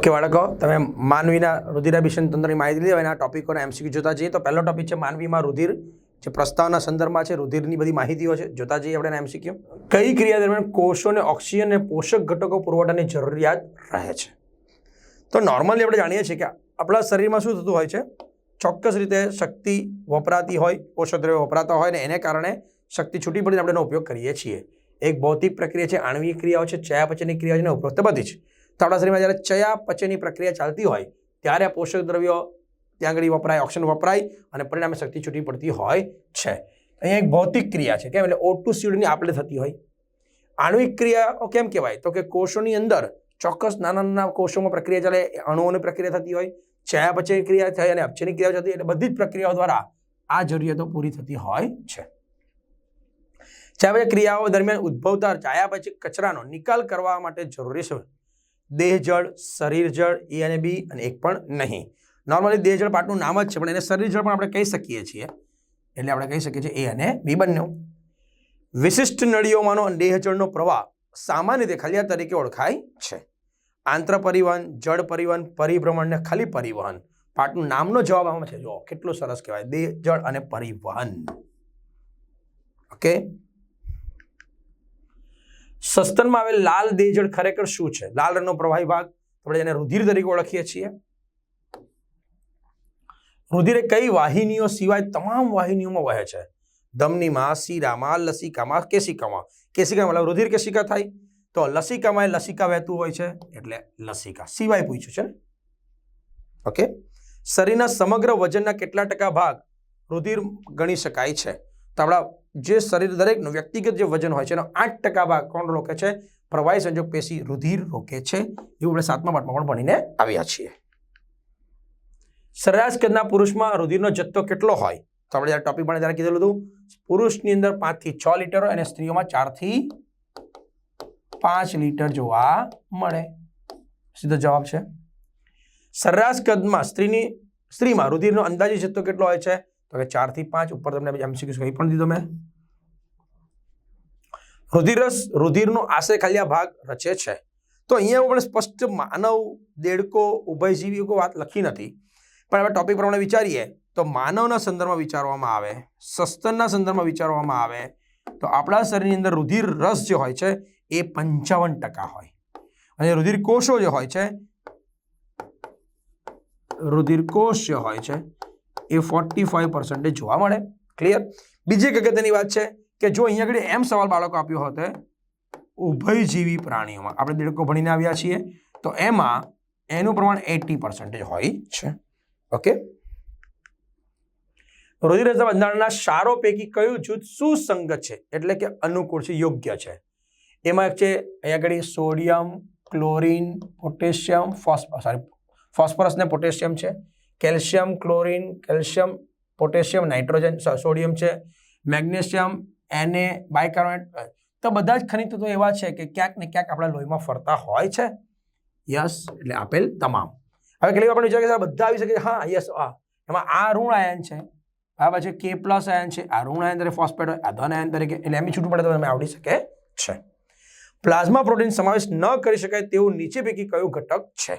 Okay બાળકો, તમે માનવીના રુધિરાભિષણ તંત્રની માહિતી લીધી, હવે એના ટોપિકોના એમસીક્યુ જોતા જઈએ. તો પહેલો ટોપિક છે માનવીમાં રુધિર, જે પ્રસ્તાવના સંદર્ભમાં છે, રુધિરની બધી માહિતીઓ છે, જોતા જઈએ આપણે એમસીક્યુ કઈ ક્રિયા દરમિયાન કોષોને ઓક્સિજન અને પોષક ઘટકો પુરવઠાની જરૂરિયાત રહે છે? તો નોર્મલી આપણે જાણીએ છીએ કે આપણા શરીરમાં શું થતું હોય છે? ચોક્કસ રીતે શક્તિ વપરાતી હોય પોષક દ્રવ્યો વપરાતા હોય ને એને કારણે શક્તિ છૂટી પડીને આપણે એનો ઉપયોગ કરીએ છીએ. એક ભૌતિક પ્રક્રિયા છે આણ્વિક ક્રિયાઓ છે, ચયાપચયની ક્રિયાઓ છે ને ઉપરોક્ત બધી જ. તો આપણા શરીરમાં જ્યારે ચયાપચયની પ્રક્રિયા ચાલતી હોય, ત્યારે આ પોષક દ્રવ્યો ત્યાં આગળ વપરાય ઓક્સિજન વપરાય અને પરિણામે શક્તિ છૂટી પડતી હોય છે. અહીંયા એક ભૌતિક ક્રિયા છે, કેમ? એટલે ઓટુ સીડની આપણે થતી હોય. આણ્વિક ક્રિયાઓ કેમ કહેવાય? તો કે કોષોની અંદર ચોક્કસ નાના નાના કોષોમાં પ્રક્રિયા ચાલે, અણુઓની પ્રક્રિયા થતી હોય ચયાપચયની ક્રિયા થાય અને અપચયની ક્રિયાઓ થતી એટલે બધી જ પ્રક્રિયાઓ દ્વારા આ જરૂરિયાતો પૂરી થતી હોય છે. ચયાપચય ક્રિયાઓ દરમિયાન ઉદ્ભવતા ચયાપચય કચરાનો નિકાલ કરવા માટે જરૂરી છે. દેહ જળ શરીર જળ એ અને બી અને એક પણ નહીં. નોર્મલી દેહ જળ પાર્ટનું નામ જ છે, પણ એને શરીર જળ પણ આપણે કહી શકીએ છીએ. એટલે આપણે કહી શકીએ છીએ એ અને બી બંને વિશિષ્ટ નળીઓમાંનો દેહ જળનો પ્રવાહ સામાન્ય રીતે ખલિયા તરીકે ઓળખાય છે. આંતર પરિવહન, જળ પરિવહન, પરિભ્રમણ ને ખલી પરિવહન. પાર્ટનું નામનો જવાબ આમાં છે. જો કેટલું સરસ કહેવાય. દેહ જળ અને પરિવહન. ઓકે સસ્તનમાં આવેલ લાલ દેહજળ ખરેખર શું છે? લાલ રંગનો પ્રવાહી ભાગ આપણે જેને રુધિર તરીકે ઓળખીએ છીએ. રુધિર કઈ વાહિનીઓ સિવાય તમામ વાહિનીઓમાં વહે છે? ધમનીમાં શીરામાં લસિકામાં કેસિકામાં કેશિકામાં મતલબ રુધિર કેશિકા થાય. તો લસિકામાં એ લસિકા વહેતું હોય છે, એટલે લસિકા. સિવાય પૂછ્યું છે ઓકે. શરીરના સમગ્ર વજનના કેટલા ટકા ભાગ રુધિર ગણી શકાય છે? તો આપણા જે શરીર દરેકનું વ્યક્તિગત જે વજન હોય છે, એનો આઠ ટકા ભાગ કોણ રોકે છે, પ્રવાહી સંજોગ પેશી રુધિર રોકે છે, એવું આપણે સાતમા પાઠમાં પણ ભણીને આવ્યા છીએ. સરેરાશ કદના પુરુષમાં રુધિરનો જથ્થો કેટલો હોય? તો આપણે જ્યારે ટોપિક ભણે ત્યારે કીધેલું હતું, પુરુષની અંદર પાંચથી છ લીટર અને સ્ત્રીઓમાં ચારથી પાંચ લીટર જોવા મળે. સીધો જવાબ છે. સરેરાશ કદમાં સ્ત્રીની, સ્ત્રીમાં રુધિરનો અંદાજે જથ્થો કેટલો હોય છે? તો કે ચારથી પાંચ, ઉપર તમને એમસીક્યુ કહી પણ દીધો મેં. રુધિરસ રુધિરનો આશય ખાલિયા ભાગ રચે છે. તો અહીંયા આપણે સ્પષ્ટ માનવ, દેડકો ઉભયજીવી કોઈ વાત લખી નથી. પણ હવે ટોપિક પ્રમાણે વિચારીએ, તો માનવના સંદર્ભમાં વિચારવામાં આવે સસ્તનના સંદર્ભમાં વિચારવામાં આવે, તો આપણા શરીરની અંદર રુધિર રસ જે હોય છે, એ પંચાવન ટકા હોય. અને રુધિર કોષો જે હોય છે રુધિર કોષ જે હોય છે, એ ફોર્ટી ફાઈવ પર્સન્ટેજ જોવા મળે. ક્લિયર બીજી એક અગત્યની વાત છે કે જો અહીંયા આગળ એમ સવાલ બાળકો આપ્યો હતો, ઉભયજીવી પ્રાણીઓમાં, આપણે દેડકો ભણીને આવ્યા છીએ, તો એમાં એનું પ્રમાણ એટી પર્સન્ટેજ હોય છે. ઓકે રસના બંધારણના સારો પૈકી કયું જૂથ સુસંગત છે? એટલે કે અનુકૂળ છે, યોગ્ય છે. એમાં એક છે, અહીંયા આગળ સોડિયમ, ક્લોરિન, પોટેશિયમ, ફોસ્ફ સોરી ફોસ્ફરસ ને પોટેશિયમ છે, calcium, chlorine, calcium, potassium, nitrogen sodium છે, મેગ્નેશિયમ એને બાયકાર્બોનેટ તો બધા જ ખનિજ તત્વો એવા છે કે ક્યાંક ને ક્યાંક આપણા લોહીમાં ફરતા હોય છે. યસ એટલે આપેલ તમામ. હવે કેટલી વાર આપણે વિચાર કે બધા આવી શકે હા યસ આ. એમાં આ ઋણ આયન છે. આ પછી કે પ્લસ આયન છે. આ ઋણ આયન તરીકે ફોસ્ફેટ હોય, આ આયન તરીકે, એટલે એમ છૂટું પડે તો તમે આવડી શકે છે. પ્લાઝમા પ્રોટીન સમાવેશ ન કરી શકાય તેવું નીચે પૈકી કયું ઘટક છે?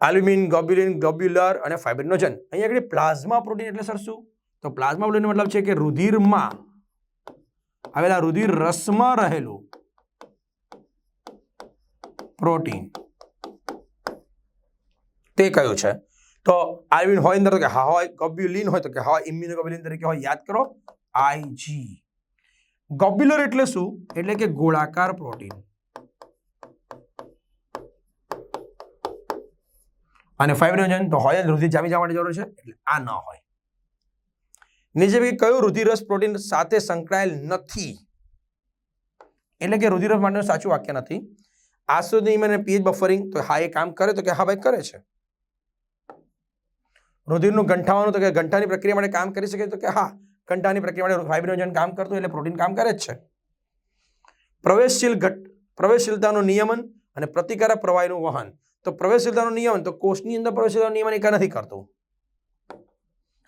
આલ્યુમિન ગોબ્યુલિન ગ્લોબ્યુલર અને ફાઇબ્રિનોજન અહીંયા આગળ પ્લાઝમા પ્રોટીન એટલે સર શું તો પ્લાઝમા પ્રોટીન મતલબ છે કે રુધિરમાં આવેલા રુધિર રસમાં રહેલું. પ્રોટીન. તે કયું છે? તો આલ્યુમિન હોય અંદર કે હા હોય ગ્લોબ્યુલિન હોય તો કે હા ઇમ્યુનોગ્લોબ્યુલિન તરીકે હોય, યાદ કરો આઈજી ગોબ્યુલર એટલે શું? એટલે કે ગોળાકાર પ્રોટીન. અને ફાઇબ્રોજન તો હોય જ, રુધિર જામી જવા માટે જરૂર છે, એટલે આ ન હોય. નીચે પૈકી કયું રુધિરસ પ્રોટીન સાથે સંકળાયેલ નથી? એટલે કે રુધિરસ માટેનું સાચું વાક્ય નથી. આસોદિમ અને પીએચ બફરિંગ, તો હા, એ કામ કરે તો કે હા ભાઈ કરે છે. રુધિરનું ગંઠાવાનું તો કે ગંઠાની પ્રક્રિયા માટે કામ કરી શકે તો કે હા, ગંઠાની પ્રક્રિયા માટે ફાઇબ્રોજન કામ કરતું એટલે પ્રોટીન કામ કરે જ છે. પ્રવેશશીલ ઘટ, પ્રવેશશીલતાનું નિયમન અને પ્રતિકારક પ્રવાહીનું વહન. તો પ્રવેશશીલતાનું નિયમન, તો કોષની અંદર પ્રવેશશીલતાનું નિયમન એ નથી કરતું.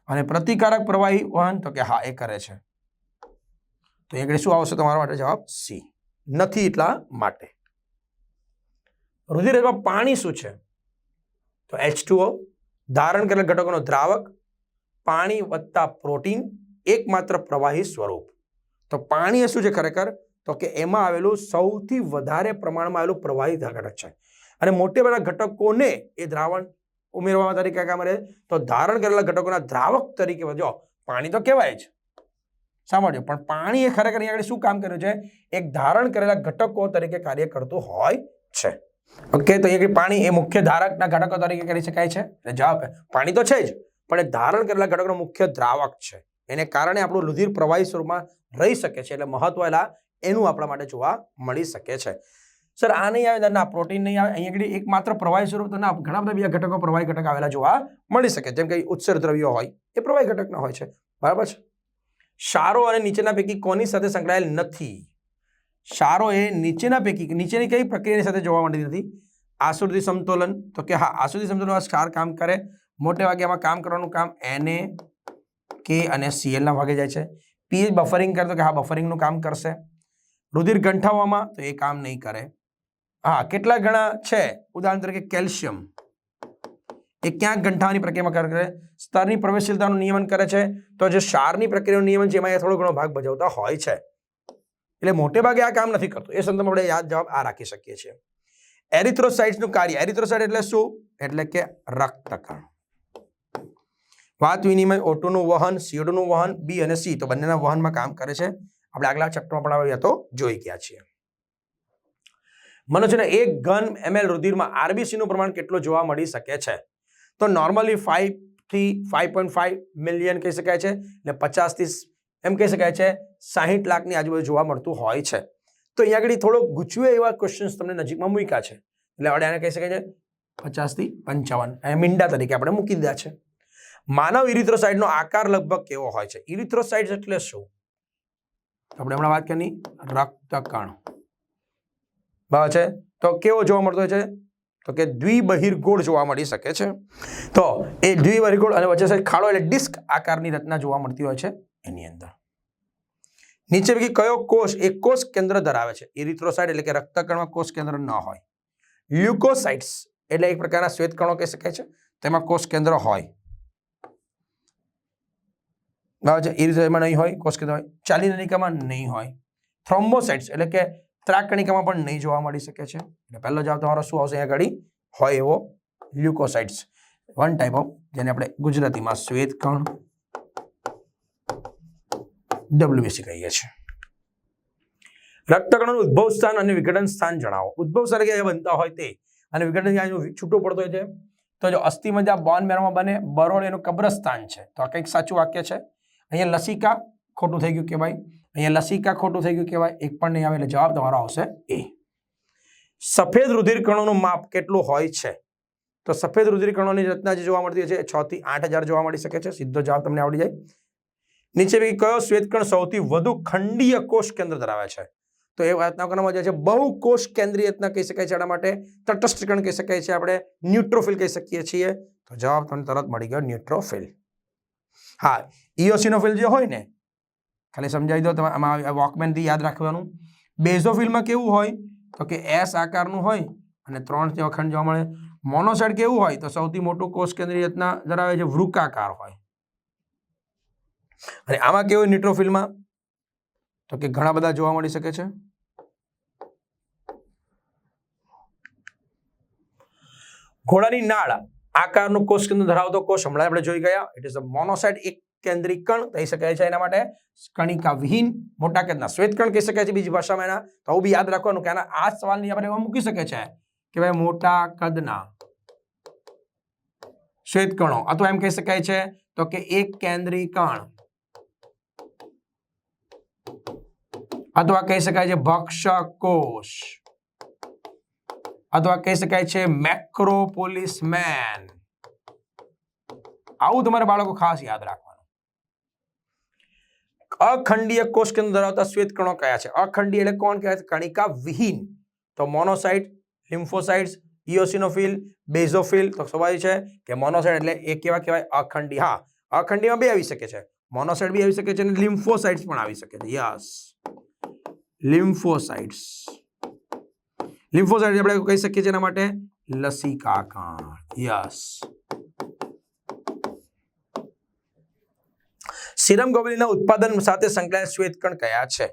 અને પ્રતિકારક પ્રવાહી વહન તો કે હા, એ કરે છે. તો આગળ શું આવશે તમારા માટે? જવાબ સી. નથી એટલા માટે. રુધિર રસમાં પાણી શું છે? તો એચ ધારણ કરેલ ઘટકોનો દ્રાવક, પાણી વત્તા પ્રોટીન, એકમાત્ર પ્રવાહી સ્વરૂપ. તો પાણી એ શું છે ખરેખર? તો કે એમાં આવેલું સૌથી વધારે પ્રમાણમાં આવેલું પ્રવાહી ઘટક છે. અને મોટે ભાગના ઘટકોને એ દ્રાવણ ઉમેરવામાં તરીકે કામ રહે? તો ધારણ કરેલા ઘટકોના દ્રાવક તરીકે જો, પાણી તો કહેવાય જ. સાંભળજો, પણ પાણી એ ખરેખર અહીંયા આગળ શું કામ કર્યું છે? એક ધારણ કરેલા ઘટકો તરીકે કાર્ય કરતું હોય છે. ઓકે તો અહીંયા પાણી એ મુખ્ય ધારકના ઘટકો તરીકે કરી શકાય છે? એટલે જવાબ પાણી તો છે જ, પણ એ ધારણ કરેલા ઘટકોનો મુખ્ય દ્રાવક છે. એને કારણે આપણું રુધિર પ્રવાહી સ્વરૂપમાં રહી શકે છે, એટલે મહત્વ એનું આપણા માટે જોવા મળી શકે છે. સર, આ નહીં આવે, ના પ્રોટીન નહીં આવે. અહીંયા આગળ એકમાત્ર પ્રવાહી સ્વરૂપ તો ના, ઘણા બધા બીજા ઘટકો પ્રવાહી ઘટક આવેલા જોવા મળી શકે. જેમ કે ઉત્સર દ્રવ્યો હોય, એ પ્રવાહી ઘટકના હોય છે. બરાબર છે? શારો અને નીચેના પૈકી કોની સાથે સંકળાયેલ નથી? શારો એ નીચેના પૈકી, નીચેની કઈ પ્રક્રિયાની સાથે જોવા મળતી નથી? આસુરથી સમતોલન તો કે હા આસુરથી સમતોલનમાં ક્ષાર કામ કરે. મોટે ભાગે આમાં કામ કરવાનું કામ એને કે અને સીએલના ભાગે જાય છે. પીએચ બફરિંગ કરે તો કે હા બફરિંગનું કામ કરશે. રુધિર ગંઠાવવામાં તો એ કામ નહીં કરે. હા, કેટલા ગણા છે? ઉદાહરણ તરીકે કેલ્શિયમ. એ ક્યાંક ગંઠાવાની પ્રક્રિયામાં કરે? સ્તરની પ્રવેશશીલતાનું નિયમન કરે છે. તો જે ક્ષારની પ્રક્રિયાનું નિયમન છે, એમાં એ થોડો ઘણો ભાગ ભજવતા હોય છે. એટલે મોટે ભાગે આ કામ નથી કરતો. એ સંદર્ભમાં આપણે યાદ જવાબ આ રાખી શકીએ છીએ. એરિથ્રોસાઇટ્સનું કાર્ય. એરિથ્રોસાઇટ એટલે શું? એટલે કે રક્તકણ. વાત વિનિમય ઓટોનું વહન સીઓટોનું વહન બી અને સી તો બંનેના વહનમાં કામ કરે છે. આપણે આગલા ચેપ્ટરમાં પણ આવ્યા તો જોઈ ગયા છીએ. મનુષ્યને એક ઘન એમએલ રુધિરમાં આરબીસીનું પ્રમાણ કેટલું જોવા મળી શકે છે? તો નોર્મલી ફાઇવથી ફાઇવ પોઈન્ટ ફાઈવ મિલિયન કહી શકાય છે એટલે પચાસથી એમ કહી શકાય છે, સાહીઠ લાખની આજુબાજુ જોવા મળતું હોય છે. તો અહીંયા આગળ થોડો ગૂંચવે એવા ક્વેશ્ચન્સ તમને નજીકમાં મૂક્યા છે. એટલે આપણે આને કહી શકાય છે પચાસથી પંચાવન. અહીંયા મીંડા તરીકે આપણે મૂકી દીધા છે. માનવ ઇરિથ્રોસાઇડનો આકાર લગભગ કેવો હોય છે? ઇરિથ્રોસાઇડ એટલે શું? આપણે હમણાં વાત કરી, રક્તકણ. બરાબર છે? તો કેવો જોવા મળતો છે? તો કે દ્વિબહિર્ગોળ જોવા મળી શકે છે. તો એ દ્વિબહિર્ગોળ અને વચ્ચે ખાડો એટલે ડિસ્ક આકારની રચના જોવા મળતી હોય છે એની અંદર. નીચે પૈકી કયો કોષ એક કોષ કેન્દ્ર ધરાવે છે? ઇરિથ્રોસાઇડ એટલે કે રક્તકણમાં કોષ કેન્દ્ર ન હોય. લ્યુકોસાઇટ્સ એટલે એક પ્રકારના શ્વેતકણો કહી શકાય છે. તેમાં કોષ કેન્દ્ર હોય. બરાબર છે? ઇરિથ્રોસાઇડમાં નહીં હોય, કોષ કેન્દ્ર હોય. ચાલીનલિકામાં નહીં હોય. થ્રોમ્બોસાઇટ્સ એટલે કે ત્રાકણિકામાં પણ નહીં જોવા મળી શકે છે. એટલે પહેલો જવાબ તમારો શું આવશે? અહીંયા ઘડી હોય એવો લ્યુકોસાઇટ્સ. વન ટાઈપ ઓફ જેને આપણે ગુજરાતીમાં શ્વેતકણ ડબ્લ્યુબીસી કહીએ છીએ. રક્તકણનું ઉદ્ભવ સ્થાન અને વિઘટન સ્થાન જણાવો. ઉદ્ભવ સ્થાન ક્યાં બનતા હોય તે? અને વિઘટન ક્યાં છૂટો પડતો હોય છે તો જો અસ્થિમાં જ્યાં બોન મેરોમાં બને, બરોળ એનું કબ્રસ્તાન છે. તો આ કંઈક સાચું વાક્ય છે. અહીંયા લસિકા ખોટું થઈ ગયું કહેવાય અહીંયા લસિકા ખોટું થઈ ગયું કહેવાય, એક પણ નહીં આવે, એટલે જવાબ તમારો આવશે એ. સફેદ રુધિર કણોનું માપ કેટલું હોય છે? તો સફેદ રુધિર કણોની રચના જે જોવા મળતી છે છ થી આઠ હજાર જોવા મળી શકે છે. સીધો જવાબ તમને આવડી જાય. નીચે પૈકી કયો શ્વેતકણ સૌથી વધુ ખંડીય કોષ કેન્દ્ર ધરાવે છે? તો એ વાતના કરવામાં જે છે. બહુ કોષ કેન્દ્રીય રચના કહી શકાય છે એના માટે. તટસ્થકણ કહી શકાય છે આપણે. ન્યુટ્રોફિલ કહી શકીએ છીએ. તો જવાબ તમને તરત મળી ગયો, ન્યુટ્રોફિલ. હા ઇઓસિનોફિલ જે હોય ને ખાલી સમજાવી દો, તમે, આમાં વોકમેનથી યાદ રાખવાનું. બેઝોફિલમાં કેવું હોય? તો કે એસ આકારનું હોય અને ત્રણ જેવા જોવા મળે. મોનોસાઇડ કેવું હોય? તો સૌથી મોટું કોષ કેન્દ્રીય રચના ધરાવે છે વૃકાકાર હોય. અને આમાં કેવું ન્યુટ્રોફિલમાં તો કે ઘણા બધા જોવા મળી શકે છે. ઘોડાની નાળ આકારનું કોષ કેન્દ્ર ધરાવતો કોષ હમણાં આપણે જોઈ ગયા. ઇટ ઇઝ અ મોનોસાઇડ એક કેન્દ્રિક કણ કહી શકાય છે એના માટે કણિકા વિહીન, મોટા કદના શ્વેત કણ કહી શકાય છે બીજી ભાષામાં એના. તો આવું બી યાદ રાખવાનું કે આના આ સવાલની આપણે એમાં મૂકી શકે છે કે ભાઈ મોટા કદના શ્વેત કણો. અથવા એમ કહી શકાય છે તો કે એક કેન્દ્રી કણ. અથવા કહી શકાય છે ભક્ષકોષ અથવા કહી શકાય છે મેક્રોપોલિસ મેન આવું તમારે બાળકો ખાસ યાદ રાખવાનું. અખંડીય કોષ કેન્દ્ર ધરાવતા શ્વેત કણો કયા છે? અખંડીય એટલે કોણ કહેવાય? કણિકા વિહીન. તો મોનોસાઇટ લિમ્ફોસાઇટ્સ ઇઓસિનોફિલ બેઝોફિલ તો સ્વાભાવિક છે કે મોનોસાઇટ એટલે એ કેવા કહેવાય? અખંડી. હા, અખંડીમાં બે આવી શકે છે. મોનોસાઇટ બી આવી શકે છે અને લિમ્ફોસાઇટ્સ પણ આવી શકે છે. યસ. લિમ્ફોસાઇટ્સ લિમ્ફોસાઇટ આપણે કહી શકીએ છીએ એના માટે લસિકા કણ યસ. સિરમ ગોબલિનના ઉત્પાદન સાથે સંકળાયેલ શ્વેતકણ કયા છે?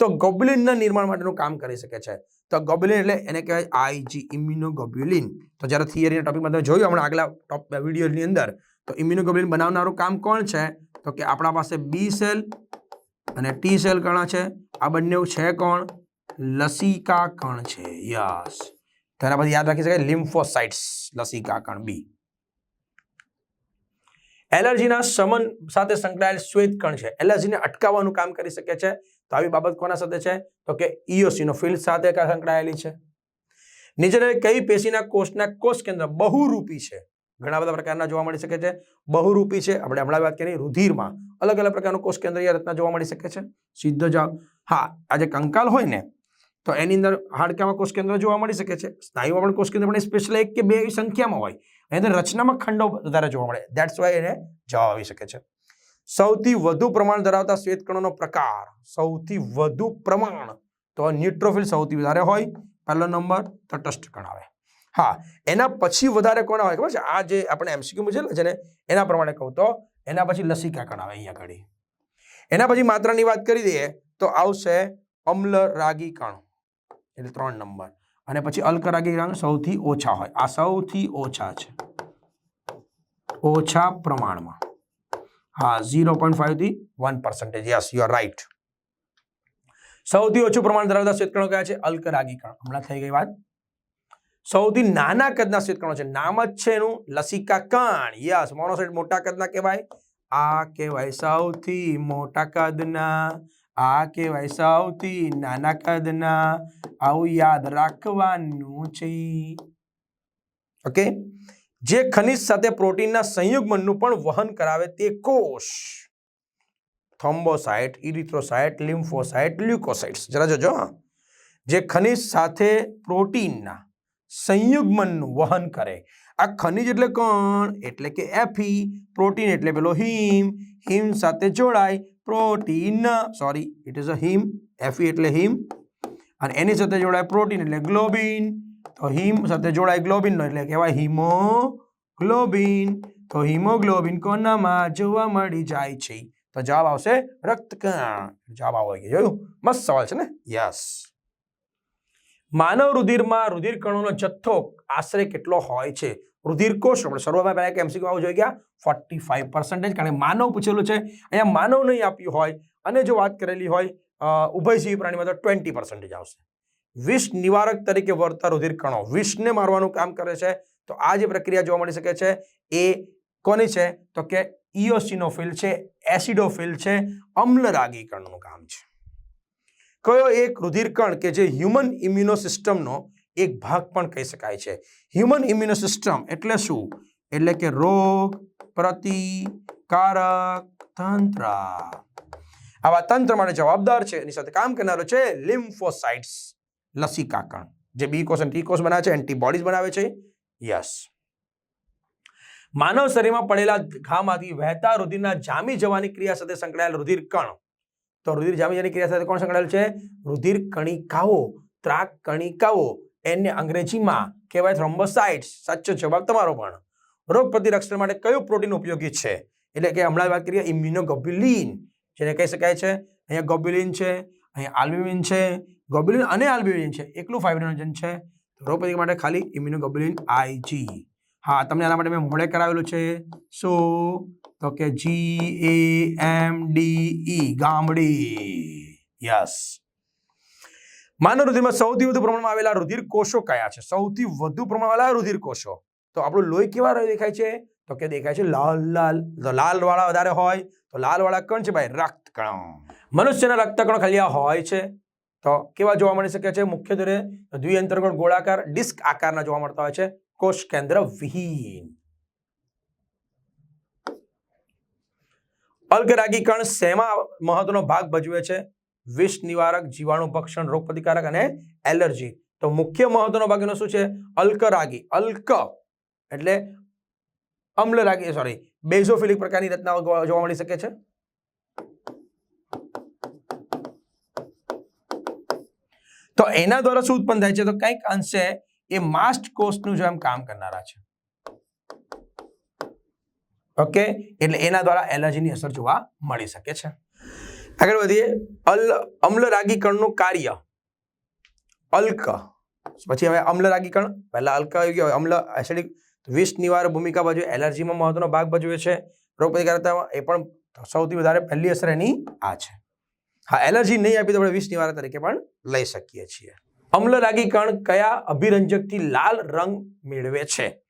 તો ગોબલિનના નિર્માણ માટેનું કામ કરી શકે છે. તો ગોબલિન એટલે એને કહેવાય આઈજી ઇમ્યુનોગોબ્યુલિન તો જ્યારે થિયરીના ટોપિકમાં તમે જોયું હમણાં આગલા ટોપ વિડીયોની અંદર, તો ઇમ્યુનોગોબ્યુલિન બનાવનારું કામ કોણ છે? તો કે આપણા પાસે બી સેલ અને ટી સેલ કણ છે. આ બંને છે કોણ? લસિકા કણ છે. યસ. તો એના પછી યાદ રાખી શકાય લિમ્ફોસાઇટ્સ લસિકા કણ બી. એલર્જીના શમન સાથે સંકળાયેલ શ્વેત કણ છે. એલર્જીને અટકાવવાનું કામ કરી શકે છે. તો આવી બાબત કોના સાથે છે? તો કે ઇઓસિનોફિલ સાથે સંકળાયેલી છે. નીચે કઈ પેશીના કોષના કોષ કેન્દ્ર બહુરૂપી છે? ઘણા બધા પ્રકારના જોવા મળી શકે છે. બહુરૂપી છે. આપણે હમણાં વાત કરી રુધિરમાં. અલગ અલગ પ્રકારનું કોષ કેન્દ્રીય રચના જોવા મળી શકે છે. સીધો જવાબ હા, આ જે કંકાલ હોય ને, તો એની અંદર હાડકામાં કોષ કેન્દ્ર જોવા મળી શકે છે. સ્નાયુમાં પણ કોષ કેન્દ્ર પણ સ્પેશિયલ એક કે બે સંખ્યામાં હોય. એની અંદર રચનામાં ખંડો વધારે જોવા મળે. દેટ્સ વાય એને જવાબ આવી શકે છે. સૌથી વધુ પ્રમાણ ધરાવતા શ્વેતકણોનો પ્રકાર. સૌથી વધુ પ્રમાણ. તો ન્યુટ્રોફિલ સૌથી વધારે હોય. પહેલો નંબર તટસ્થ કણ આવે. હા, એના પછી વધારે કોણ આવે? ખબર છે? આ જે આપણે એમસીક્યુ મુજબ છે ને એના પ્રમાણે કહું તો, એના પછી લસિકા કણ આવે અહીંયા ઘડી એના પછી માત્રાની વાત કરી દઈએ તો આવશે અમ્લ રાગી કણ એટલે ત્રણ નંબર. અને પછી અલ્કરાગી કણ સૌથી ઓછા હોય. આ સૌથી ઓછા છે. ઓછા પ્રમાણમાં. હા zero point ફાઈવથી one percentage yes you right સૌથી ઓછું પ્રમાણ ધરાવતા શ્વેતકણો કયા છે? અલ્કરાગી હમણાં થઈ ગઈ વાત. સૌથી નાના કદના શ્વેતકણો છે. નામ જ છે એનું. લસિકા કણ. યસ મોનોસાઇડ મોટા કદના કહેવાય. આ કહેવાય સૌથી મોટા કદના આ કહેવાય સૌથી નાના કદના, આવું યાદ રાખવાનું છે. ઓકે જે ખનિજ સાથે પ્રોટીનના સંયુગ્મનનું પણ વહન કરાવે તે કોષ. Thrombocyte erythrocyte, lymphocyte, leukocytes. જરા જોજો, હા. જે ખનિજ સાથે પ્રોટીનના સંયુગ્મનનું વહન કરે. આ ખનિજ એટલે કોણ, એટલે કે એફી પ્રોટીન એટલે પેલો હિમ. હિમ સાથે જોડાય protein. Sorry it is a haem એફી એટલે હિમ અને એની સાથે જોડાય પ્રોટીન એટલે ગ્લોબિન. તો હિમ સાથે જોડાય ગ્લોબિન એટલે કહેવાય હિમોગ્લોબિન. તો હિમોગ્લોબિન કોનામાં જોવા મળી જાય છે? તો જવાબ આવશે રક્તકણ. જવાબ આવો જોયું? મસ્ત સવાલ છે ને? યસ માનવ રુધિરમાં રુધિર કણોનો જથ્થો આશરે કેટલો હોય છે? રુધિર કોષણ શરૂઆતમાં પહેલાં એક એમસીક્યુ જોઈ ગયા ફોર્ટી ફાઈવ પર્સન્ટેજ કારણ કે માનવ પૂછેલું છે. અહીંયા માનવ નહીં આપ્યું હોય, અને જો વાત કરેલી હોય ઉભયજીવી પ્રાણીમાં તો ટ્વેન્ટી પર્સન્ટેજ આવશે. વિષ નિવારક તરીકે વર્તા રુધિર કણો વિષને મારવાનું કામ કરે છે, તો આ જે પ્રક્રિયા જોવા મળી શકે છે, એ કોની છે? તો કે ઇઓસિનોફિલ છે, એસિડોફિલ છે અમ્લરાગી કણનું કામ છે. કયો એક રુધિર કણ કે જે હ્યુમન ઇમ્યુનો સિસ્ટમનો એક ભાગ પણ કહી શકાય છે. હ્યુમન ઇમ્યુનો સિસ્ટમ એટલે શું? એટલે કે રોગ પ્રતિકારક તંત્ર. આવા તંત્ર માટે જવાબદાર છે. એની સાથે કામ કરનારો છે લિમ્ફોસાઇટ્સ લસિકા કણ જે બી કોષ અને ટી કોષ બનાવે છે એન્ટીબોડીઝ બનાવે છે. યસ માનવ શરીરમાં પડેલા ઘામાંથી વહેતા રુધિરના જામી જવાની ક્રિયા સાથે સંકળાયેલ રુધિર કણ તો રુધિર જામી જવાની ક્રિયા સાથે કોણ સંકળાયેલ છે? રુધિર કણિકાઓ ત્રાક કણિકાઓ એને અંગ્રેજીમાં કહેવાય થ્રોમ્બોસાઇટ્સ. સાચો જવાબ તમારો પણ. રોગ પ્રતિરક્ષણ માટે કયું પ્રોટીન ઉપયોગી છે? એટલે કે હમણાં વાત કરીએ ઇમ્યુનોગોબ્યુલિન જેને કહી શકાય છે. અહીંયા ગોબ્યુલિન છે, અહીંયા આલ્બ્યુમિન છે. ગોબ્યુલિન અને આલ્બ્યુમિન છે, એકલું ફાઇબ્રોજન છે. રોગ પ્રતિકાર માટે ખાલી ઇમ્યુનોગોબ્યુલિન આઈજી હા, તમને આના માટે મેં મોડે કરાવેલું છે. સો, તો કે જી, એ, એમ, ડી, ઈ, ગામડી. યસ. માનવ રુધિરમાં સૌથી વધુ પ્રમાણમાં આવેલા રુધિર કોષો કયા છે? સૌથી વધુ પ્રમાણમાં આવેલા રુધિર કોષો તો આપણું લોહી કેવા દેખાય છે? તો કે દેખાય છે લાલ લાલ. તો લાલ વાળા વધારે હોય, તો લાલ વાળા કણ છે ભાઈ? રક્તકણ. મનુષ્યના રક્તકણ ખાલી હોય છે. તો કેવા જોવા મળી શકે છે? મુખ્યત્વે દ્વિઅંતરગોળ ગોળાકાર, ડિસ્ક આકારના જોવા મળતા હોય છે. કોષ કેન્દ્ર વિહીન. અલ્ગરાગી કણ શેમાં મહત્વનો ભાગ ભજવે છે? વિષ નિવારક, જીવાણુ ભક્ષણ, રોગ પ્રતિકારક અને એલર્જી. તો મુખ્ય મહત્વનો બાકીનો શું છે? અલ્ક રાગી. અલ્ક એટલે અમ્લરાગી સોરી બેઝોફિલિક પ્રકારની રચનાઓ જોવા મળી શકે છે. તો એના દ્વારા શું ઉત્પન્ન થાય છે? તો કંઈક અંશે એ માસ્ટ કોષનું જો એમ કામ કરનારા છે. ઓકે? એટલે એના દ્વારા એલર્જીની અસર જોવા મળી શકે છે. આગળ વધીએ. અલ અમ્લરાગીકરણનું કાર્ય. અલ્ક. પછી હવે અમ્લરાગીકરણ. પહેલા અલ્ક આવી ગયો અમ્લ એસિડિક વિષ નિવારક ભૂમિકા ભજવે. એલર્જીમાં મહત્વનો ભાગ ભજવે છે. રોગપ્રતિકારકતામાં એ પણ સૌથી વધારે પહેલી અસર એની આ છે. હા, એલર્જી નહીં આપી તો આપણે વિષ નિવારક તરીકે પણ લઈ શકીએ છીએ. અમ્લરાગીકરણ કયા અભિરંજકથી લાલ રંગ મેળવે છે?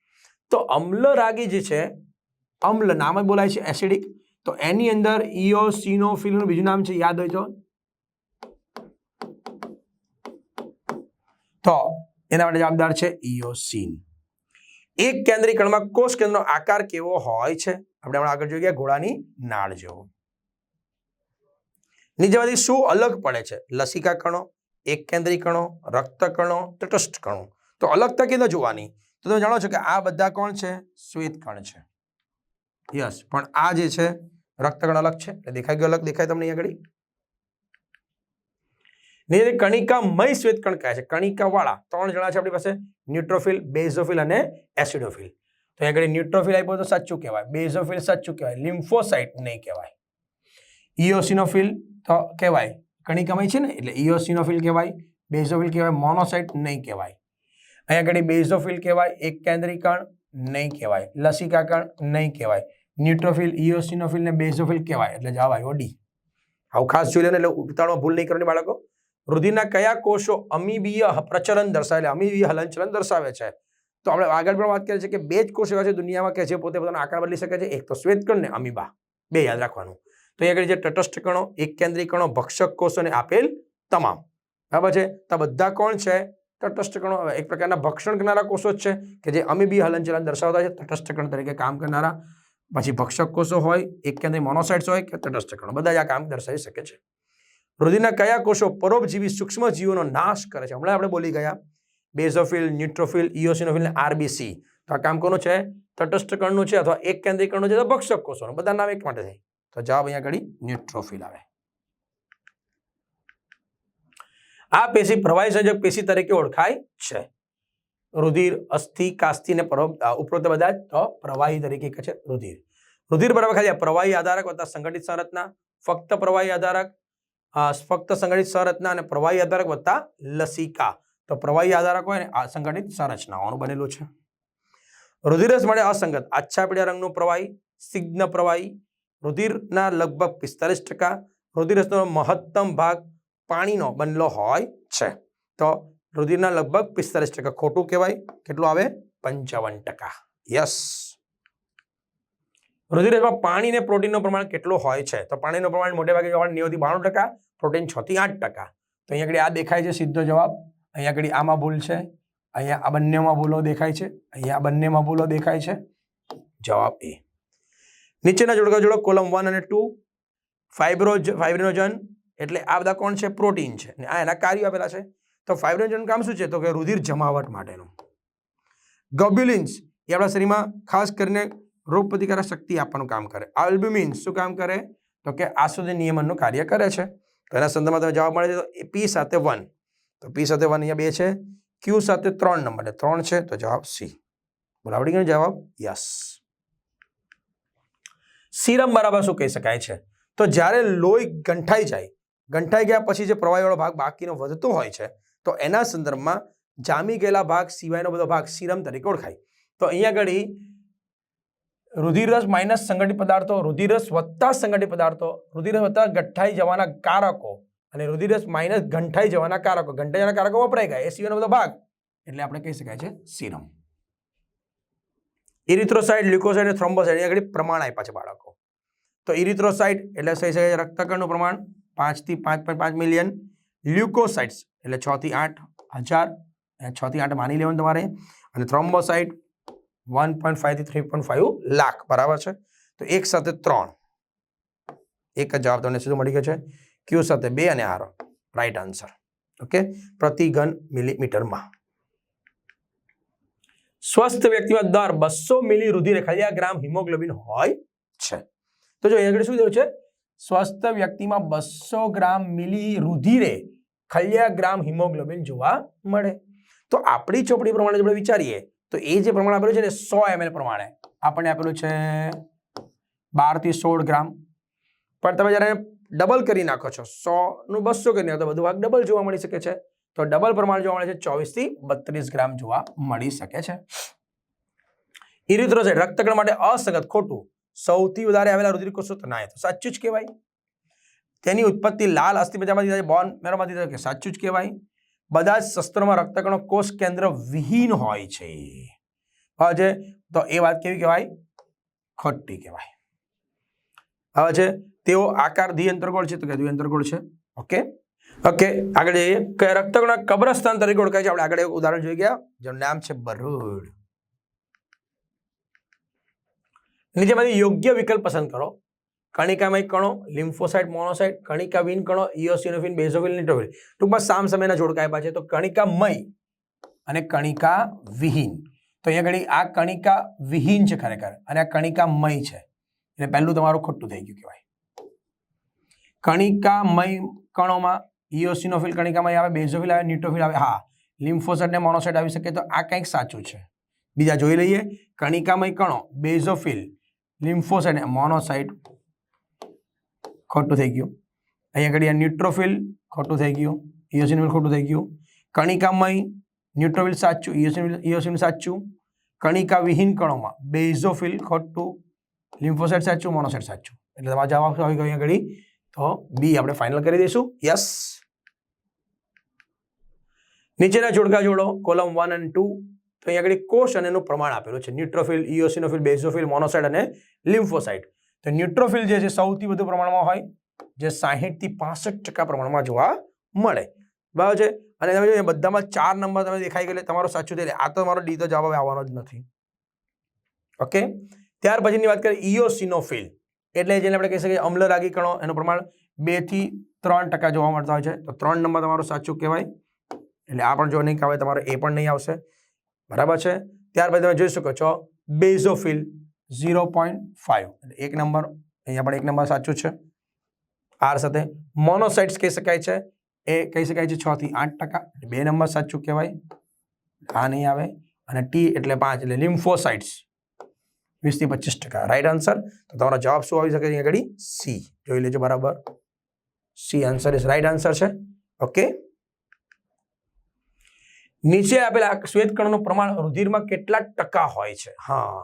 તો અમ્લરાગી જે છે, અમ્લ નામ જ બોલાય છે એસિડિક તો એની અંદર ઇઓસિનોફિલનું બીજું નામ છે, યાદ હોય તો? તો એના માટે જવાબદાર છે ઇઓસિન એક કેન્દ્રીકરણમાં કોષ કેન્દ્રનો આકાર કેવો હોય છે? આપણે હમણાં આગળ જોઈ ગયા ઘોડાની નાળ જેવો. નીચેમાંથી શું અલગ પડે છે? લસિકા કણો, એક કેન્દ્રી કણો, રક્ત કણો, તટસ્થ કણો. તો અલગતા રીતે જોવાની. તો તમે જાણો છો કે આ બધા કોણ છે? શ્વેત કણ છે. યસ, પણ આ જે છે રક્તકણ અલગ છે એટલે દેખાઈ ગયો અલગ દેખાય તમને અહીંયા આગળ નીચે કણિકામય શ્વેતકણ કહે છે કણિકાવાળા ત્રણ જણા છે આપણી પાસે ન્યુટ્રોફિલ બેઝોફિલ અને એસિડોફિલ તો અહીંયા આગળ ન્યુટ્રોફિલ આપ્યો તો સાચું કહેવાય બેઝોફિલ સાચું કહેવાય લિમ્ફોસાઇટ નહીં કહેવાય ઇઓસિનોફિલ તો કહેવાય કણિકામય છે ને એટલે ઇઓસિનોફિલ કહેવાય બેઝોફિલ કહેવાય મોનોસાઇટ નહીં કહેવાય અહીંયા આગળ બેઝોફિલ કહેવાય એક કેન્દ્રીકણ નહીં કહેવાય લસિકા કણ નહીં કહેવાય ન્યુટ્રોફિલ ઇઓસિનોફિલ ને બેઝોફિલ કહેવાય, એટલે જવાબ આવ્યો ડી આવું ખાસ જોઈ લેને એટલે ઉતાળમાં ભૂલ નહીં કરવાની બાળકો. રુધિરના કયા કોષો અમીબીય પ્રચલન દર્શાવે અમીબીય હલનચલન દર્શાવે છે. તો આપણે આગળ પણ વાત કરીએ છીએ કે બે જ કોષ એવા છે દુનિયામાં કે જે પોતે પોતાનો આકાર બદલી શકે છે. એક તો શ્વેતકણ ને અમીબા. બે યાદ રાખવાનું. તો અહીંયા આગળ જે તટસ્થ કણો એક કેન્દ્રી કણો ભક્ષક કોષોને આપેલ તમામ. બરાબર છે? તો બધા કોણ છે? તટસ્થ કણો એક પ્રકારના ભક્ષણ કરનારા કોષો જ છે કે જે અમીબી હલનચલન દર્શાવતા છે. તટસ્થ કણ તરીકે કામ કરનારા પછી ભક્ષક કોષો હોય, એક કેન્દ્રી મોનોસાઇટ્સ હોય કે તટસ્થ કણો બધા જ આ કામ દર્શાવી શકે છે. રુધિરના કયા કોષો પરોપજીવી સૂક્ષ્મ જીવોનો નાશ કરે છે? હમણાં આપણે બોલી ગયા, બેઝોફિલ, ન્યુટ્રોફિલ, ઇઓસિનોફિલ આરબીસી. તો આ કામ કોનું છે? તટસ્થ કણનું છે અથવા એક કેન્દ્રી કણનું છે? તો ભક્ષક કોષોનું. બધા નામ એક માટે થાય તો જવાબ અહીંયા આગળ ન્યુટ્રોફિલ આવે. આ પેશી પ્રવાહી સંજક પેશી તરીકે ઓળખાય છે. રુધિર અસ્થિ કાસ્થિ ને પરો ઉપરોક્ત બધા જ પ્રવાહી તરીકે કહે છે રુધિર. રુધિર બરાબર ખાલી પ્રવાહી આધારક વત્તા સંગઠિત સંરચના, ફક્ત પ્રવાહી આધારક ફક્ત સંગઠિત સંરચના અને પ્રવાહી આધારક વત્તા લસિકા. તો પ્રવાહી આધારક હોય ને, આ સંગઠિત સંરચનાઓનું બનેલું છે. રુધિરસ માટે અસંગત, આછા પીળા રંગનું પ્રવાહી, સિગ્ન પ્રવાહી, રુધિરના લગભગ પિસ્તાલીસ ટકા, રુધિરસનો મહત્તમ ભાગ પાણીનો બનેલો હોય છે. તો રુધિરના લગભગ પિસ્તાલીસ ટકા ખોટું કહેવાય. કેટલું આવે? પંચાવન ટકા. યસ રુધિરમાં પાણી અને પ્રોટીનનું પ્રમાણ કેટલું હોય છે? તો પાણીનું પ્રમાણ મોટે ભાગે જોવા નેવું થી બાણું ટકા, પ્રોટીન છ થી આઠ ટકા. તો અહીંયા આગળ આ દેખાય છે સીધો જવાબ. અહીંયા આગળ આમાં ભૂલ છે. અહીંયા આ બંનેમાં ભૂલો દેખાય છે. અહીંયા આ બંનેમાં ભૂલો દેખાય છે. જવાબ એ નીચેના જોડકા જોડો કોલમ વન અને ટુ. ફાઇબ્રોજ ફાઇબ્રોજન એટલે આ બધા કોણ છે? પ્રોટીન છે. અને આ એના કાર્યો આપેલા છે. તો ફાઇબ્રિનોજન કામ શું છે? તો કે રુધિર જમાવટ માટેનું. ગબ્યુલિન્સ એ આપણા શરીરમાં ખાસ કરીને રોગ પ્રતિકારક શક્તિ આપવાનું કામ કરે. આલ્બ્યુમિન શું કામ કરે? તો કે આસુદી નિયમનનું કાર્ય કરે છે. તો એના સંદર્ભમાં તમે જવાબ મળે છે તો પી સાથે વન. તો પી સાથે વન અહીંયા બે છે. ક્યુ સાથે ત્રણ નંબર. એટલે ત્રણ છે તો જવાબ સી. બોલો, આવડી ગયો જવાબ? યસ. સીરમ બરાબર શું કહી શકાય છે? તો જ્યારે લોહી ગંઠાઈ જાય, ગંઠાઈ ગયા પછી જે પ્રવાહીવાળો ભાગ બાકીનો વધતો હોય છે તો એના સંદર્ભમાં જામી ગયેલા ભાગ સિવાયનો બધો ભાગ સીરમ તરીકે ઓળખાય. તો અહીંયા આગળ રુધિરસ માઇનસ સંગઠિત પદાર્થો રુધિરસ વત્તા સંગઠિત પદાર્થો રુધિરસ વત્તા ગઠ્ઠાઈ જવાના કારકો અને રુધિરસ માઇનસ ગંઠાઈ જવાના કારકો. ગંઠાઈ જવાના કારકો વપરાય ગયા. એ સિવાયનો બધો ભાગ. એટલે આપણે કહી શકાય છે સીરમ. ઇરિથ્રોસાઇડ, લ્યુકોસાઇડ અને થ્રોમ્બોસાઇડ. અહીંયા આગળ પ્રમાણ આપ્યા છે બાળકો. તો ઇરિથ્રોસાઇડ એટલે થઈ શકે રક્તકણનું પ્રમાણ પાંચથી પાંચ પોઈન્ટ પાંચ મિલિયન લ્યુકોસાઇડ્સ એટલે છ થી આઠ હજાર છ થી આઠ માની લેવાનું તમારે. અને થ્રોમ્બોસાઇટ વન પોઈન્ટ ફાઈવથી થ્રી પોઈન્ટ ફાઈવ લાખ, બરાબર છે? તો એક સાથે ત્રણ. એક જ જવાબ તમને સીધો મળી ગયો છે. ક્યુ સાથે બે અને આર. Right answer. ઓકે? પ્રતિ ઘન મિલીમીટરમાં. સ્વસ્થ વ્યક્તિમાં દર બસો મિલી રુધિર ખાલી આ ગ્રામ હિમોગ્લોબિન હોય છે. તો જો અહીંયા આગળ શું થયું છે? સ્વસ્થ વ્યક્તિમાં બસો ગ્રામ મિલી રુધિરે ગ્રામ હિમોગ્લોબિન જોવા મળે. તો આપણી ચોપડી પ્રમાણે આપણે વિચારીએ, તો એ જે પ્રમાણ આપેલું છે ને સો એમએલ પ્રમાણે, આપણને આપેલું છે બારથી સોળ ગ્રામ. પણ તમે જ્યારે ડબલ કરી નાખો છો સોનું બસો કરી નાખો, તો બધું ભાગ ડબલ જોવા મળી શકે છે. તો ડબલ પ્રમાણ જોવા મળે છે ચોવીસથી બત્રીસ ગ્રામ જોવા મળી શકે છે. ઇરિથ્રોસાઇટ રક્તકણ માટે અસંગત, ખોટું, સૌથી વધારે આવેલા રુધિરકોષો તો ના એ તો સાચું જ કહેવાય. તેની ઉત્પત્તિ લાલ અસ્થિમજ્જામાંથી થાય બોન મેરોમાંથી થાય કે સાચું જ કહેવાય. બધા જ શસ્ત્રોમાં રક્તકણો કોષ કેન્દ્ર વિહીન હોય છે. હવે છે, તો એ વાત કેવી કહેવાય? ખોટી કહેવાય. હવે છે, તેઓ આકાર દ્વિઅંતરગોળ છે, તો કે દ્વિઅંતરગોળ છે. ઓકે? ઓકે, આગળ જઈએ. કે રક્તકણો કબ્રસ્તાન તરીકે ઓળખાય છે. આપણે આગળ એક ઉદાહરણ જોઈ ગયા, જેનું નામ છે બરુડ. નીચેમાંથી યોગ્ય વિકલ્પ પસંદ કરો. કણિકામય કણો, લિમ્ફોસાઇટ, મોનોસાઇટ કણિકા વિન કણો, ઇઓસિનોફિન બેઝોફિલ નિટ્રોફિલ ટૂંકમાં સામ સમયના જોડકા આપ્યા છે. તો કણિકામય અને કણિકા વિહીન તો અહીંયા ઘણી આ કણિકા વિહીન છે ખરેખર અને આ કણિકામય છે. એટલે પહેલું તમારું ખોટું થઈ ગયું કહેવાય. કણિકામય કણોમાં ઇઓસિનોફિલ કણિકામય આવે, બેઝોફિલ આવે ન્યુટ્રોફિલ આવે. હા, લિમ્ફોસાઇટ ને મોનોસાઇટ આવી શકે તો આ કંઈક સાચું છે. બીજા જોઈ લઈએ. કણિકામય કણો, બેઝોફિલ, લિમ્ફોસાઇટ મોનોસાઇટ ખોટું થઈ ગયું. અહીંયા આગળ ન્યુટ્રોફિલ ખોટું થઈ ગયું. ઇયોસિનોફિલ ખોટું થઈ ગયું. કણિકામય ન્યુટ્રોફિલ સાચું ઇયોસિનોફિલ ઇયોસિન સાચું. કણિકા વિહીન કણોમાં બેઝોફિલ ખોટું લિમ્ફોસાઇટ સાચું મોનોસાઇટ સાચું. એટલે તમારો જવાબ આવી ગયો અહીંયા તો બી આપણે ફાઇનલ કરી દઈશું. યસ નીચેના જોડકા જોડો કોલમ વન અને ટુ તો અહીંયા આગળ કોષ અને એનું પ્રમાણ આપેલું છે. ન્યુટ્રોફિલ ઇયોસિનોફિલ બેઝોફિલ મોનોસાઇટ અને લિમ્ફોસાઇટ તો ન્યુટ્રોફિલ જે છે સૌથી વધુ પ્રમાણમાં હોય, જે સાહીઠથી પાસઠ ટકા પ્રમાણમાં જોવા મળે. બરાબર છે? અને તમે જો બધામાં ચાર નંબર તમે દેખાઈ ગયેલા, તમારો સાચું થઈ આ તો તમારો ડી તો જવાબ આવવાનો જ નથી. ઓકે? ત્યાર પછીની વાત કરીએ ઇયોસિનોફિલ. એટલે જેને આપણે કહી શકીએ અમ્લરાગી કણો એનું પ્રમાણ બેથી ત્રણ ટકા જોવા મળતા હોય છે. તો ત્રણ નંબર તમારો સાચું કહેવાય. એટલે આ પણ જો નહીં આવે તમારો એ પણ નહીં આવશે. બરાબર છે? ત્યાર પછી તમે જોઈ શકો છો બેઝોફિલ. ઝીરો પોઈન્ટ ફાઇવ એક નંબર, અહીંયા પણ એક નંબર સાચું છે. આર સાથે મોનોસાઇટ્સ કહી શકાય છે. એ કહી શકાય છે છ થી આઠ ટકા. બે નંબર સાચું કહેવાય. આ નહીં આવે. અને ટી એટલે પાંચ, એટલે લિમ્ફોસાઇટ્સ વીસથી પચીસ ટકા. રાઈટ આન્સર તો તમારો જવાબ શું આવી શકે અહીંયા આગળ? સી જોઈ લેજો બરાબર. C answer is right answer છે. ઓકે નીચે આપેલા શ્વેતકણનું પ્રમાણ રુધિરમાં કેટલા ટકા હોય છે? હા.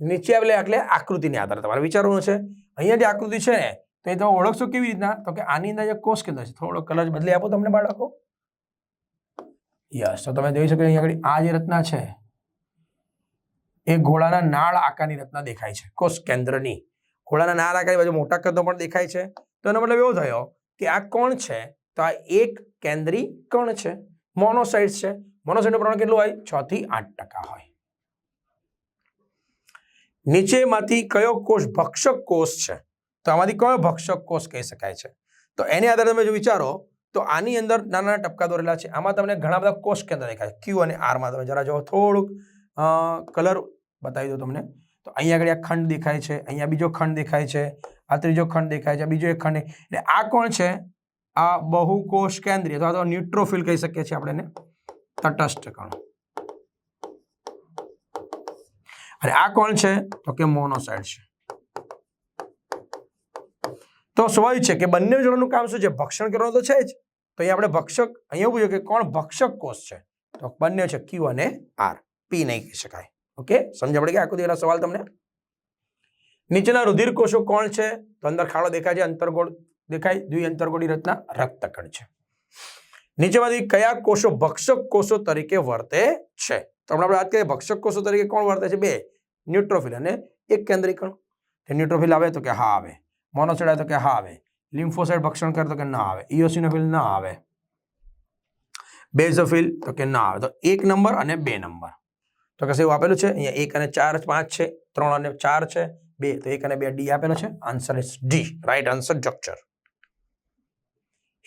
નીચે આવેલે એટલે આકૃતિને આધારે તમારે વિચારવાનું છે. અહીંયા જે આકૃતિ છે ને, તો એ તમે ઓળખશો કેવી રીતના? તો કે આની અંદર જે કોષ કેન્દ્ર છે. થોડો કલર બદલી આપો તમને બાળકો. યસ, તો તમે જોઈ શકો અહીંયા આગળ આ જે રચના છે, એ ઘોડાના નાળ આકારની રચના દેખાય છે, કોષ કેન્દ્રની. ઘોડાના નાળ આકારની બાજુ મોટા કદનો પણ દેખાય છે. તો એનો મતલબ એવો થયો કે આ કોણ છે? તો આ એક કેન્દ્રી કણ છે? મોનોસાઇડ છે. મોનોસાઇડનું પ્રમાણ કેટલું હોય? છ થી આઠ ટકા હોય. નીચેમાંથી કયો કોષ ભક્ષક કોષ છે? તો આમાંથી કયો ભક્ષક કોષ કહી શકાય છે? તો એની આધારે તમે જો વિચારો, તો આની અંદર નાના નાના ટપકા દોરેલા છે. આમાં તમને ઘણા બધા કોષ કેન્દ્ર દેખાય ક્યુ અને આરમાં તમે જરા જો થોડુંક કલર બતાવી દો તમને. તો અહીંયા આગળ આ ખંડ દેખાય છે, અહીંયા બીજો ખંડ દેખાય છે, આ ત્રીજો ખંડ દેખાય છે બીજો એક ખંડ એટલે આ કોણ છે? આ બહુકોષ કેન્દ્રીય, અથવા તો ન્યુટ્રોફિલ કહી શકીએ છીએ આપણે તટસ્થ કણો. અને આ કોણ છે? તો કે મોનોસાઇડ છે. તો સ્વાભાવિક છે કે બંને જોડનું કામ શું છે? ભક્ષણ કરવાનું તો છે જ. તો અહીંયા આપણે ભક્ષક, અહીંયા પૂછ્યું કે કોણ ભક્ષક કોષ છે? તો બંને છે ક્યુ અને આર પી નહીં કહી શકાય. ઓકે સમજ પડે કે આખું દિવસ સવાલ તમને? નીચેના રુધિર કોષો કોણ છે? તો અંદર ખાડો દેખાય છે, અંતરગોળ દેખાય દ્વિઅંતરગોળી રચના રક્તકણ છે. નીચેમાંથી કયા કોષો ભક્ષક કોષો તરીકે વર્તે છે? તો હમણાં આપણે વાત કરીએ ભક્ષક કોષો તરીકે કોણ વર્તે છે? બે, ન્યુટ્રોફિલ અને એક કેન્દ્રીકણ ન્યુટ્રોફિલ આવે તો કે હા આવે. મોનોસાઇડ આવે તો કે હા આવે. લિમ્ફોસાઇડ ભક્ષણ કરે તો કે ના આવે. ઇયોસિનોફિલ ના આવે. બેઝોફિલ તો કે ના આવે. તો એક નંબર અને બે નંબર. તો કશે એવું આપેલું છે? અહીંયા એક અને ચાર પાંચ છે. ત્રણ અને ચાર છે. બે, તો એક અને બે ડી આપેલો છે. Answer is D right answer જક્ચર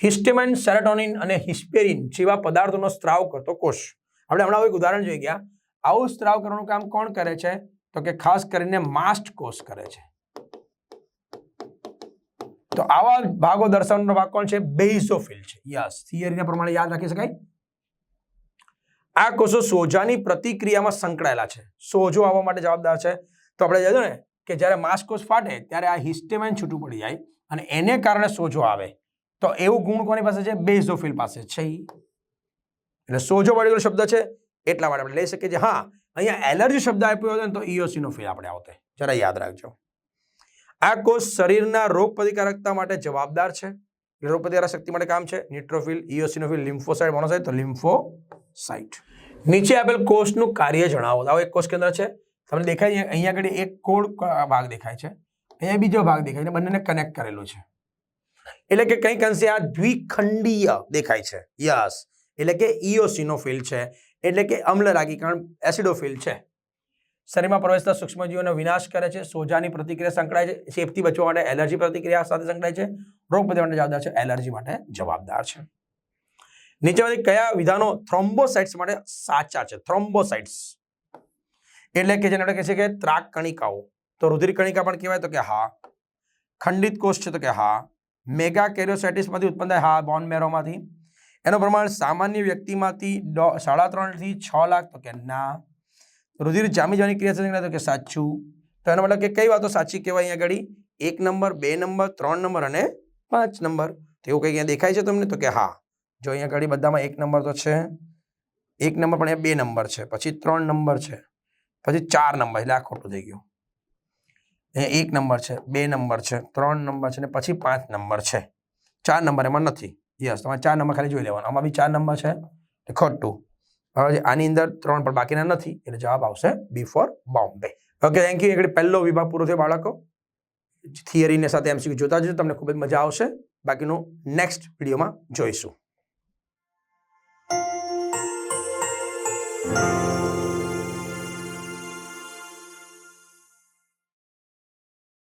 histamine serotonin અને હિસ્પેરિન જેવા પદાર્થોનો સ્ત્રાવ કરતો કોષ. આપણે હમણાં એક ઉદાહરણ જોઈ ગયા. આવું સ્ત્રાવ કરવાનું કામ કોણ કરે છે? તો કે ખાસ કરીને માસ્ટ કોષ કરે છે. તો આવા ભાગો દર્શાવવાનો ભાગ કોણ છે? બેઝોફિલ છે. યસ થિયરીના પ્રમાણે યાદ રાખી શકાય. આ કોષો સોજાની પ્રતિક્રિયામાં સંકળાયેલા છે. સોજો આવવા માટે જવાબદાર છે. તો આપણે જોયું ને કે જ્યારે માંસકોષ ફાટે ત્યારે આ હિસ્ટેમાઇન છૂટું પડી જાય અને એને કારણે સોજો આવે. તો એવું ગુણ કોની પાસે છે? બેઝોફિલ પાસે છે. એટલે સોજો ગયેલો શબ્દ છે? એટલા માટે આપણે લઈ શકીએ છીએ. હા, અહીંયા એલર્જી શબ્દ આપ્યો હતો ને તો ઇયોસિનોફિલ આપણે આવતે જરા યાદ રાખજો. આ કોષ શરીરના રોગ પ્રતિકારકતા માટે જવાબદાર છે. રોગ પ્રતિકારક શક્તિ માટે કામ છે? ન્યુટ્રોફિલ ઇઓસિનોફિલ લિમ્ફોસાઇટ મોનોસાઇટ તો લિમ્ફોસાઇટ નીચે આપેલ કોષનું કાર્ય જણાવો. આવો એક કોષ કેન્દ્ર છે. તમને દેખાય અહીંયા આગળ એક કોડ ભાગ દેખાય છે. અહીંયા બીજો ભાગ દેખાય છે. બંનેને કનેક્ટ કરેલું છે. એટલે કે કંઈક અંશે આ દ્વિખંડીય દેખાય છે. યસ. એટલે કે ઇઓસિનોફિલ છે, એટલે કે અમ્લરાગીકરણ એસિડોફિલ છે. શરીરમાં પ્રવેશતા સૂક્ષ્મજીવોનો વિનાશ કરે છે, સોજાની પ્રતિક્રિયા સંકળાય છે સેફથી બચવા માટે એલર્જી પ્રતિક્રિયા સાથે સંકળાય છે, રોગ પ્રતિકાર માટે જવાબદાર છે, એલર્જી માટે જવાબદાર છે. નીચેમાંથી કયા વિધાનો થ્રોમ્બોસાઇટ્સ માટે સાચા છે? થ્રોમ્બોસાઇટ્સ. એટલે કે જેને આપણે કહે છે કે ત્રાક કણિકાઓ. તો રુધિર કણિકા પણ કહેવાય તો કે હા. ખંડિત કોષ છે તો કે હા. મેગા કેરિયોસાઇટિસમાંથી ઉત્પન્ન થાય હા, બોન મેરોમાંથી. એનું પ્રમાણ સામાન્ય વ્યક્તિમાંથી સાડા ત્રણથી છ લાખ, તો કે ના. રુધિર જામી જવાની ક્રિયા છે તો કે સાચું. તો એનો મતલબ કે કઈ વાતો સાચી કહેવાય અહીંયા આગળ? એક નંબર, બે નંબર, ત્રણ નંબર અને પાંચ નંબર. તો એવું કંઈ અહીંયા દેખાય છે તમને? તો કે હા. જો અહીંયા આગળ બધામાં એક નંબર તો છે. એક નંબર પણ અહીંયા બે નંબર છે. પછી ત્રણ નંબર છે. પછી ચાર નંબર, એટલે આ ખોટું થઈ ગયું. અહીંયા એક નંબર છે, બે નંબર છે, ત્રણ નંબર છે, ને પછી પાંચ નંબર છે. ચાર નંબર એમાં નથી. યસ તમારે ચાર નંબર ખાલી જોઈ લેવાનો. આમાં બી ચાર નંબર છે. એટલે ખોટું હવે આની અંદર ત્રણ પણ બાકીના નથી, એટલે જવાબ આવશે B four Bombay okay thank you એકડે પહેલો વિભાગ પૂરો થયો બાળકો. થિયરીને સાથે એમસીક્યુ જોતા જજો, તમને ખૂબ જ મજા આવશે. બાકીનું નેક્સ્ટ વિડીયોમાં જોઈશું.